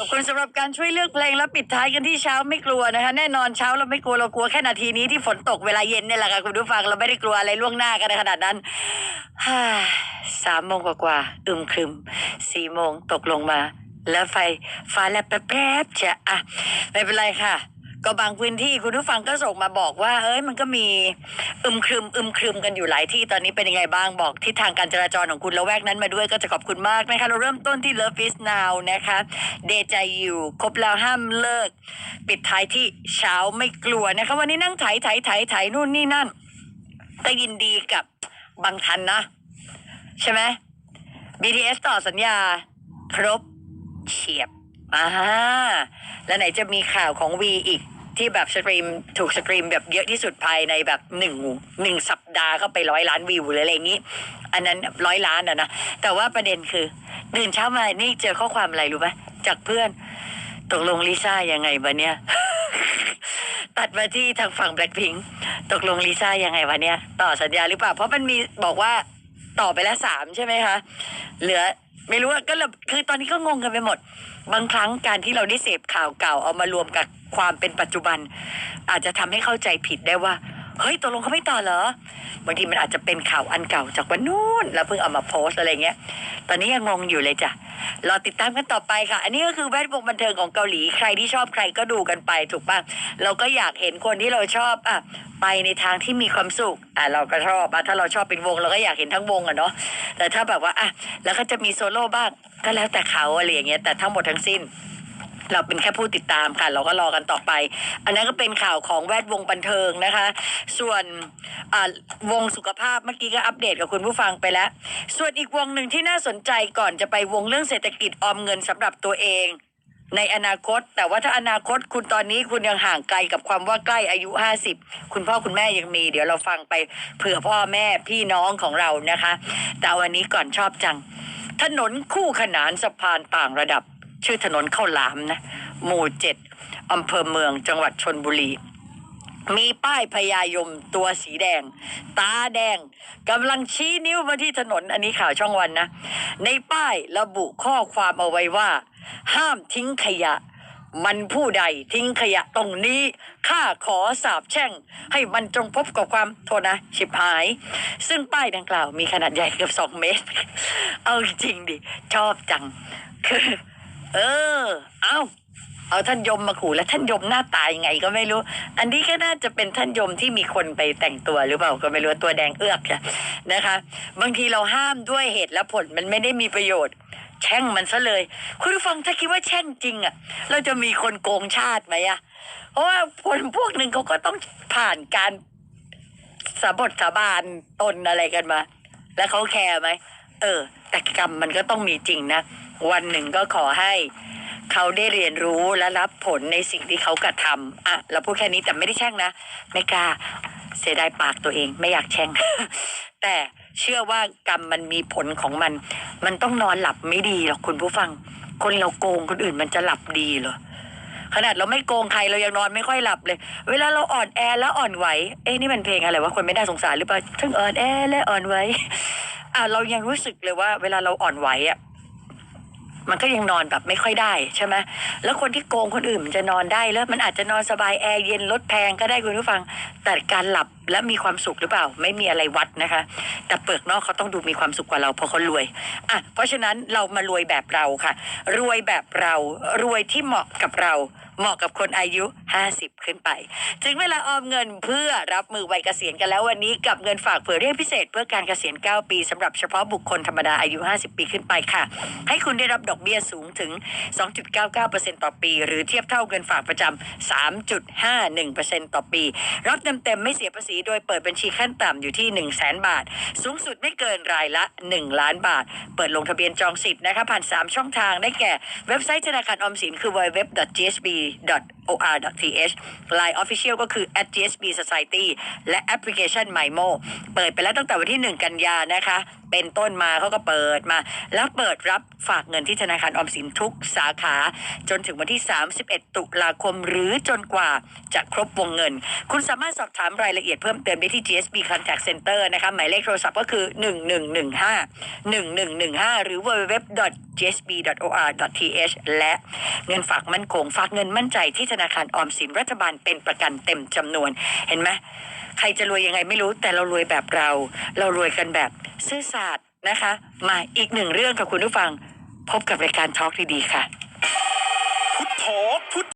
ขอบคุณสำหรับการช่วยเลือกเพลงและปิดท้ายกันที่เช้าไม่กลัวนะคะ แน่นอนเช้าเราไม่กลัวเรากลัวแค่นาทีนี้ที่ฝนตกเวลาเย็นเนี่ยแหละค่ะคุณผู้ฟังเราไม่ได้กลัวอะไรล่วงหน้ากันในขนาดนั้นสามโมงกว่าๆอึมครึมสี่โมงตกลงมา แล้วไฟฟ้าแลบแป๊บๆจะอะไม่เป็นไรค่ะ ก็บางพื้นที่คุณผู้ฟังก็ส่งมาบอกว่าเอ้ยมันก็มีอึมครึมอึมครึมกันอยู่หลายที่ตอนนี้เป็นยังไงบ้างบอกทิศทางการจราจรของคุณละแวกนั้นมาด้วยก็จะขอบคุณมากนะคะ เราเริ่มต้นที่ Love is now นะคะเดใจอยู่ครบแล้วห้ามเลิก ปิดท้ายที่เช้าไม่กลัวนะคะ วันนี้นั่งไถไถไถไถนู่นนี่นั่นก็ยินดีกับบางทันนะ ใช่ไหม BTS ต่อสัญญา ครบเฉียบ อ่าแล้วไหนจะมีข่าวของ V อีกที่แบบสตรีมถูกสตรีมแบบเยอะที่สุดภายในแบบหนึ่งหนึ่งสัปดาห์ก็ไปร้อยล้านวิวหรืออะไรอย่างนี้ อันนั้นร้อยล้านอะนะ แต่ว่าประเด็นคือตื่นเช้ามานี่เจอข้อความอะไรรู้ไหมจากเพื่อนตกลงลิซ่ายังไงวะเนี่ย ตัดมาที่ทางฝั่งแบล็คพิงตกลงลิซ่ายังไงวะเนี่ย ต่อสัญญาหรือเปล่า เพราะมันมีบอกว่าต่อไปแล้วสามใช่ไหมคะ เหลือ ไม่รู้อะก็เลยคือตอนนี้ก็งงกันไปหมด บางครั้งการที่เราได้เสพข่าวเก่าเอามารวมกับความเป็นปัจจุบัน อาจจะทำให้เข้าใจผิดได้ว่า เฮ้ยตกลงเขาไม่ต่อเหรอบางทีมันอาจจะเป็นข่าวอันเก่าจากวันนู้นแล้วเพิ่งเอามาโพสอะไรเงี้ย ตอนนี้ยังงงอยู่เลยจ้ะรอติดตามกันต่อไปค่ะ อันนี้ก็คือแวดวงบันเทิงของเกาหลีใครที่ชอบใครก็ดูกันไปถูกป่ะเราก็อยากเห็นคนที่เราชอบอะไปในทางที่มีความสุขอะเราก็ชอบอะถ้าเราชอบเป็นวงเราก็อยากเห็นทั้งวงอะเนาะแต่ถ้าแบบว่าอะแล้วก็จะมีโซโล่บ้างก็แล้วแต่เขาอะไรอย่างเงี้ยแต่ทั้งหมดทั้งสิ้น เราเป็นแค่ผู้ติดตามค่ะ เราก็รอกันต่อไป อันนั้นก็เป็นข่าวของแวดวงบันเทิงนะคะ ส่วนอ่าวงสุขภาพเมื่อกี้ก็อัปเดตกับคุณผู้ฟังไปแล้ว ส่วนอีกวงหนึ่งที่น่าสนใจก่อนจะไปวงเรื่องเศรษฐกิจออมเงินสำหรับตัวเองในอนาคต แต่ว่าถ้าอนาคตคุณตอนนี้คุณยังห่างไกลกับความว่าใกล้อายุ50คุณพ่อคุณแม่ยังมี เดี๋ยวเราฟังไปเผื่อพ่อแม่พี่น้องของเรานะคะ แต่วันนี้ก่อนชอบจัง ถนนคู่ขนานสะพานต่างระดับ ชื่อถนนข้าวหลามนะหมู่เจ็ดอำเภอเมืองจังหวัดชนบุรี มีป้ายพญายมตัวสีแดง ตาแดงกำลังชี้นิ้วมาที่ถนนอันนี้ข่าวช่องวันนะ ในป้ายระบุข้อความเอาไว้ว่า ห้ามทิ้งขยะมันผู้ใดทิ้งขยะตรงนี้ ข้าขอสาบแช่ง ให้มันจงพบกับความโทษนะ ชิบหาย ซึ่งป้ายดังกล่าวมีขนาดใหญ่เกือบสองเมตร เอาจริงดิ ชอบจัง คือ เออ เอาเอาท่านยมมาขู่แล้วท่านยมหน้าตายยังไงก็ไม่รู้ อันนี้ก็น่าจะเป็นท่านยมที่มีคนไปแต่งตัวหรือเปล่าก็ไม่รู้ตัวแดงเอือกอะนะคะ บางทีเราห้ามด้วยเหตุและผลมันไม่ได้มีประโยชน์ แช่งมันซะเลย คุณผู้ฟังถ้าคิดว่าแช่งจริงอะเราจะมีคนโกงชาติไหมอะเพราะว่าคนพวกหนึ่งเขาก็ต้องผ่านการสาบทสาบานตนอะไรกันมา แล้วเขาแคร์ไหมเออ แต่กรรมมันก็ต้องมีจริงนะ วันหนึ่งก็ขอให้เขาได้เรียนรู้และรับผลในสิ่งที่เขากระทำอะเราพูดแค่นี้แต่ไม่ได้แช่งนะ ไม่กล้าเสียดายปากตัวเองไม่อยากแช่ง แต่เชื่อว่ากรรมมันมีผลของมัน มันต้องนอนหลับไม่ดีหรอกคุณผู้ฟัง คนเราโกงคนอื่นมันจะหลับดีเหรอขนาดเราไม่โกงใครเรายังนอนไม่ค่อยหลับเลย เวลาเราอ่อนแอแล้วอ่อนไหว เอ๊ะนี่มันเพลงอะไรวะคนไม่ได้สงสารหรือเปล่าทั้งอ่อนแอและอ่อนไหวอะเรายังรู้สึกเลยว่า เวลาเราอ่อนไหวอะ มันก็ยังนอนแบบไม่ค่อยได้ใช่ไหมแล้วคนที่โกงคนอื่นมันจะนอนได้แล้วมันอาจจะนอนสบายแอร์เย็นลดแพงก็ได้คุณผู้ฟังแต่การหลับ และมีความสุขหรือเปล่า ไม่มีอะไรวัดนะคะ แต่เปลือกนอกเขาต้องดูมีความสุขกว่าเราเพราะเขารวยอะเพราะฉะนั้นเรามารวยแบบเราค่ะ รวยแบบเรารวยที่เหมาะกับเราเหมาะกับคนอายุ 50 ขึ้นไป ถึงเวลาออมเงินเพื่อรับมือวัยเกษียณกันแล้ววันนี้กับเงินฝากเผื่อเรียกพิเศษเพื่อการเกษียณ 9 ปีสำหรับเฉพาะบุคคลธรรมดาอายุ 50 ปีขึ้นไปค่ะ ให้คุณได้รับดอกเบี้ยสูงถึง 2.99%ต่อปี หรือเทียบเท่าเงินฝากประจำ3.51%ต่อปี รับเต็มๆไม่เสียภาษีโดยเปิดบัญชีขั้นต่ำอยู่ที่ 1 0 0 0 0แบาท สูงสุดไม่เกินรายละ 1 ล้านบาท เปิดลงทะเบียนจองสิทธิ์นะคะผ่าน 3 ช่องทางได้แก่ เว็บไซต์ธนาคารออมสินคือ www.gsb.or.th Line Official ก็คือ @gsb society และแอปพลิเคชัน MyMo เปิดไปแล้วตั้งแต่วันที่ 1 กันยานะคะเป็นต้นมาเขาก็เปิดมา แล้วเปิดรับฝากเงินที่ธนาคารออมสินทุกสาขา จนถึงวันที่ 31 ตุลาคมหรือจนกว่าจะครบวงเงิน คุณสามารถสอบถามรายละเอียดเพิ่มเติมได้ที่ GSB Contact Center นะคะหมายเลขโทรศัพท์ก็คือ 1115 1115 หรือ www gsb.or.th และเงินฝากมั่นคง ฝากเงินมั่นใจที่ธนาคารออมสินรัฐบาลเป็นประกันเต็มจำนวน เห็นไหมใครจะรวยยังไงไม่รู้แต่เรารวยแบบเรา เรารวยกันแบบซื่อสัตย์นะคะ มาอีกหนึ่งเรื่องค่ะคุณผู้ฟัง พบกับรายการทอล์กดีๆค่ะ